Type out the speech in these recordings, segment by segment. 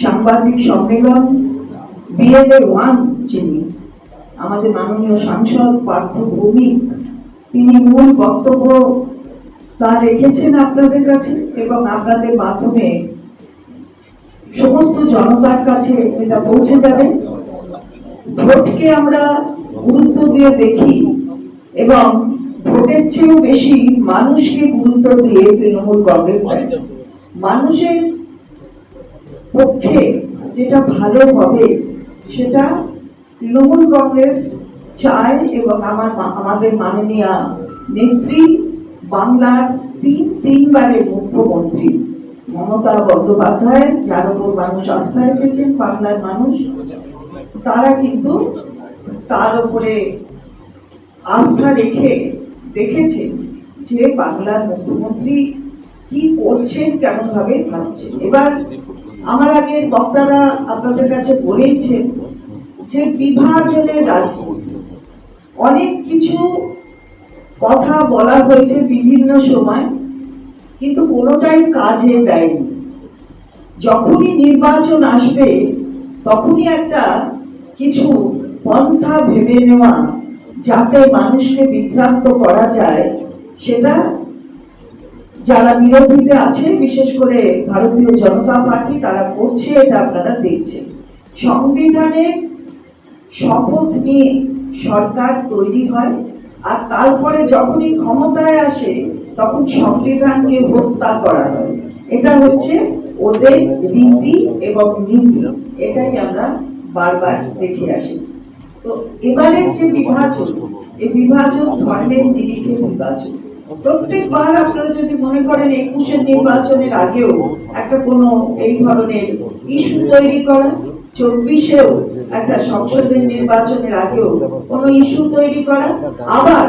সাংবাদিক সম্মেলন BLA one যিনি, আমাদের মাননীয় সাংসদ পার্থ ভৌমিক, তিনি মূল বক্তব্য তা রেখেছেন আপনাদের কাছে এবং আপনাদের মাধ্যমে সমস্ত জনতার কাছে এটা পৌঁছে যাবে। ভোটকে আমরা গুরুত্ব দিয়ে দেখি এবং ভোটের চেয়েও বেশি মানুষকে গুরুত্ব দিয়ে তৃণমূল কংগ্রেস মানুষের পক্ষে যেটা ভালো হবে, সেটা তৃণমূল কংগ্রেস চায় এবং আমার আমাদের মাননীয় নেত্রী, বাংলার তিন, তিনবারের মুখ্যমন্ত্রী মমতা বন্দ্যোপাধ্যায় যার উপর মানুষ আস্থা রেখেছেন বাংলার মানুষ। তারা কিন্তু তার উপরে আস্থা রেখে দেখেছেন যে বাংলার মুখ্যমন্ত্রী কি করছেন কেমন ভাবে থাকছেন এবার আমার আগের বক্তারা আপনাদের কাছে বলেছেন যে বিভাজনের রাজনীতি। অনেক কিছু কথা বলা হয়েছে বিভিন্ন সময়, কিন্তু কোনোটাই কাজে দেয়নি। যখনই নির্বাচন আসবে, তখনই একটা কিছু পন্থা ভেবে নেওয়া যাতে মানুষকে বিভ্রান্ত করা যায়, সেটা যারা বিরোধীতে আছে, বিশেষ করে ভারতীয় জনতা পার্টি, তারা করছে এটা আপনারা দেখছেন। সংবিধানের শপথ নিয়ে সরকার তৈরি হয় আর তারপরে যখনই ক্ষমতায় আসে, তখন সংবিধানকে হত্যা করা হয়। এটা হচ্ছে ওদের রীতি এবং নীতি। এটাই আমরা বারবার দেখে আসি। তো এবারের যে বিভাজন এই বিভাজন ধর্মের নিরিখে বিভাজন। প্রত্যেকবার আপনারা যদি মনে করেন একুশের নির্বাচনের আগেও একটা কোনো এই ধরনের ইস্যু তৈরি করা, চব্বিশেও একটা সংসদের নির্বাচনের আগেও কোনো ইস্যু তৈরি করা, আবার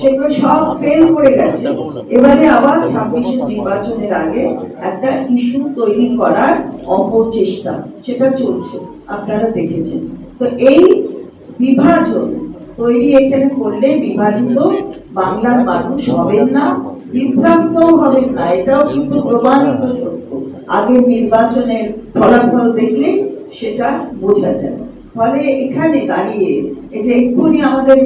সেগুলো সব ফেল করে গেছে। এবারে আবার ছাব্বিশের নির্বাচনের আগে একটা ইস্যু তৈরি করার অপচেষ্টা সেটা চলছে। আপনারা দেখেছেন। তো এই বিভাজন তৈরি এখানে করলে বিভাজিত বাংলার মানুষ হবেন না বিভ্রান্ত হবেন না, এটাও কিন্তু প্রমাণিত আগের নির্বাচনের ফলাফল দেখলে সেটা বোঝা যায়। ফলে এখানে দাঁড়িয়ে এই যে এক্ষুনি আমাদের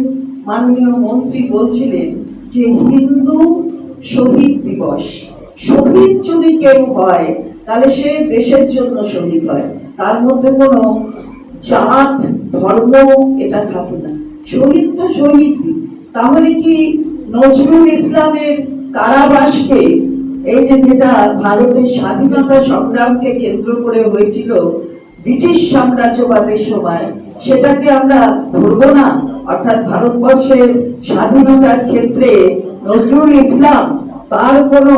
মাননীয় মন্ত্রী বলছিলেন যে হিন্দু শহীদ দিবস। শহীদ যদি কেউ হয়, তাহলে সে দেশের জন্য শহীদ হয়। তার মধ্যে কোনো জাত, ধর্ম এটা থাকে না। শহীদ তো শহীদ তাহলে কি নজরুল ইসলামের কারাবাসকে, এই যে যেটা ভারতের স্বাধীনতা সংগ্রামকে কেন্দ্র করে হয়েছিল ব্রিটিশ সাম্রাজ্যবাদের সময়, সেটাকে আমরা ধরবো না? অর্থাৎ ভারতবর্ষের স্বাধীনতার ক্ষেত্রে নজরুল ইসলাম তার কোনো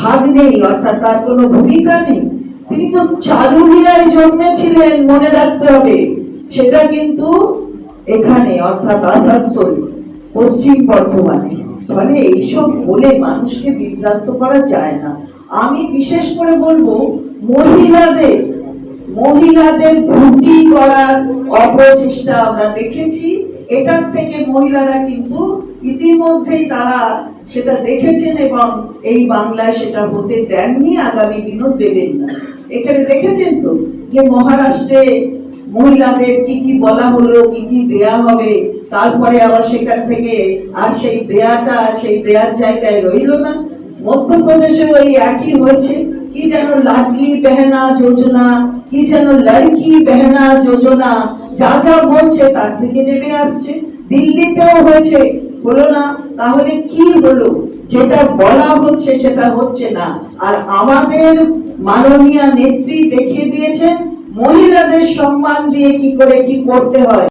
ভাগ নেই, অর্থাৎ তার কোনো ভূমিকা নেই। তিনি তো চারুলিয়ায় জন্মেছিলেন, মনে রাখতে হবে। সেটা কিন্তু এখানে, অর্থাৎ আসানসোল, পশ্চিম বর্ধমানে। ফলে এইসব বলে মানুষকে বিভ্রান্ত করা যায় না। আমি বিশেষ করে বলব, মহিলাদের মহিলাদের ভুটি করার অপচেষ্টা আমরা দেখেছি। এটার থেকে মহিলারা কিন্তু ইতিমধ্যেই তারা সেটা দেখেছেন এবং এই বাংলায় সেটা হতে দেননি, আগামী দিনও দেবেন না। এখানে দেখেছেন তো যে মহারাষ্ট্রে মহিলাদের কি কি বলা হলো, কি কি দেয়া হবে, তারপরে আবার সেখান থেকে আর সেই দেয়াটা, সেই দেয়ার জায়গায় রইল না। মধ্যপ্রদেশে ওই একই হয়েছে। কি যেন লাডলি বেহনা যোজনা, কি যেন লড়কি বেহনা যোজনা, যা যা বলছে তার থেকে নেমে আসছে। দিল্লিতেও হয়েছে। হলো না? তাহলে কি হলো? যেটা বলা হচ্ছে সেটা হচ্ছে না। আর আমাদের মাননীয় নেত্রী দেখিয়ে দিয়েছেন মহিলাদের সম্মান দিয়ে কি করে কি করতে হয়?